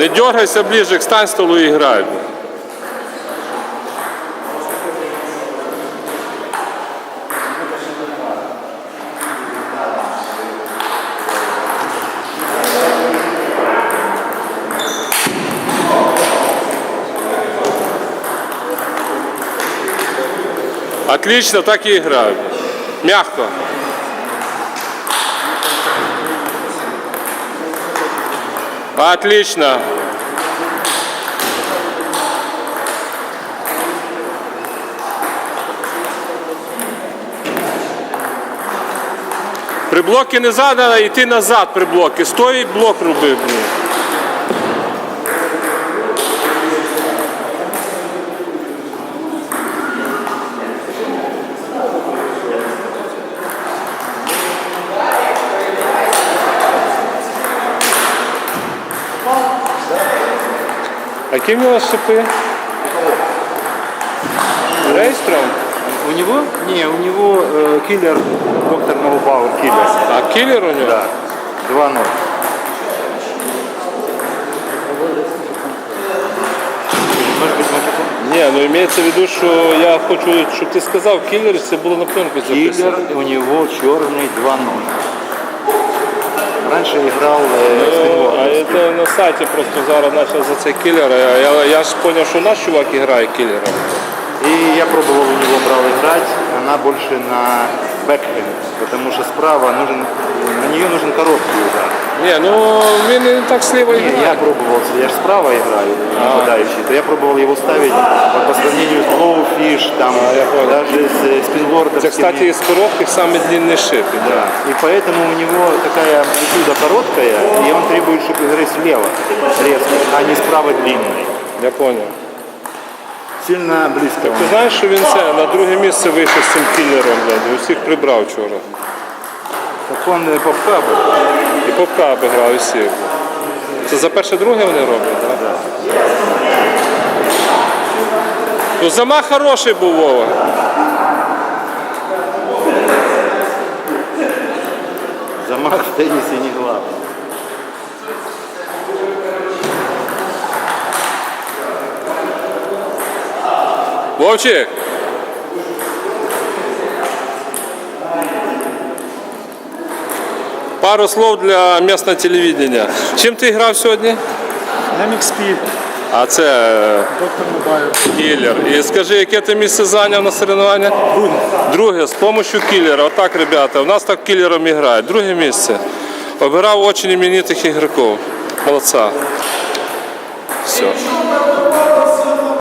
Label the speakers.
Speaker 1: Не дергайся ближе к стань столу і грай. Отлично, так и играют. Мягко. Отлично. При блокі не задано, йти назад при блокі. Стой, блок роби. блін. А які в нього шипи? Рейстром?
Speaker 2: У него? Не, у него э, киллер, доктор Ноубауэр киллер.
Speaker 1: А кілер у нього?
Speaker 2: Да. 2-0. Может быть, может быть,
Speaker 1: Ні, ну імеється в виду, що я хочу, щоб ти сказав кілер, це було на пленку записано.
Speaker 2: киллер у него черный 2-0. Раньше играл э,
Speaker 1: Ну,
Speaker 2: Спинбол.
Speaker 1: а це на сайті просто зараз почав за цей кілер. а Я, я ж зрозумів, що наш чувак грає кілером.
Speaker 2: И я пробовал у него право играть, она больше на бэкхенд, потому что справа нужен, на нее нужен короткий удар.
Speaker 1: Ні, ну він не так сліва
Speaker 2: Не,
Speaker 1: грає.
Speaker 2: я пробовал, я же справа играю, нападающий, то я пробовал его ставить по, по сравнению с Blowfish, там,
Speaker 1: я понял.
Speaker 2: даже с э, спинбордовскими.
Speaker 1: Це, кстати, із коротких саме длинний шип. Да.
Speaker 2: Да. И поэтому у него такая амплитуда короткая, и он требует, чтобы играть слева резко, а не справа длинной.
Speaker 1: Я зрозумів.
Speaker 2: Сильно близко.
Speaker 1: Ти знаєш, що він це на друге місце вийшов з цим кілером, блядь, усіх прибрав вчора.
Speaker 2: Так он э, по пабу.
Speaker 1: І попка обіграв усіх. Це за перше-друге вони роблять, так?
Speaker 2: Да.
Speaker 1: Ну замах хороший був Вова.
Speaker 2: Замах в теннисе не главное.
Speaker 1: Вовчик. Пару слов для місцевого телевидения. Чим ти грав сьогодні?
Speaker 3: MXP,
Speaker 1: А це е,
Speaker 3: доктор Мобайл.
Speaker 1: кілер. І скажи, яке ти місце зайняв на соревнованнях?
Speaker 3: Друге.
Speaker 1: Друге, з допомогою кілера. Отак, ребята, у нас так кілером і грають. Друге місце. Обирав дуже іменитих ігроків. Молодця. Все.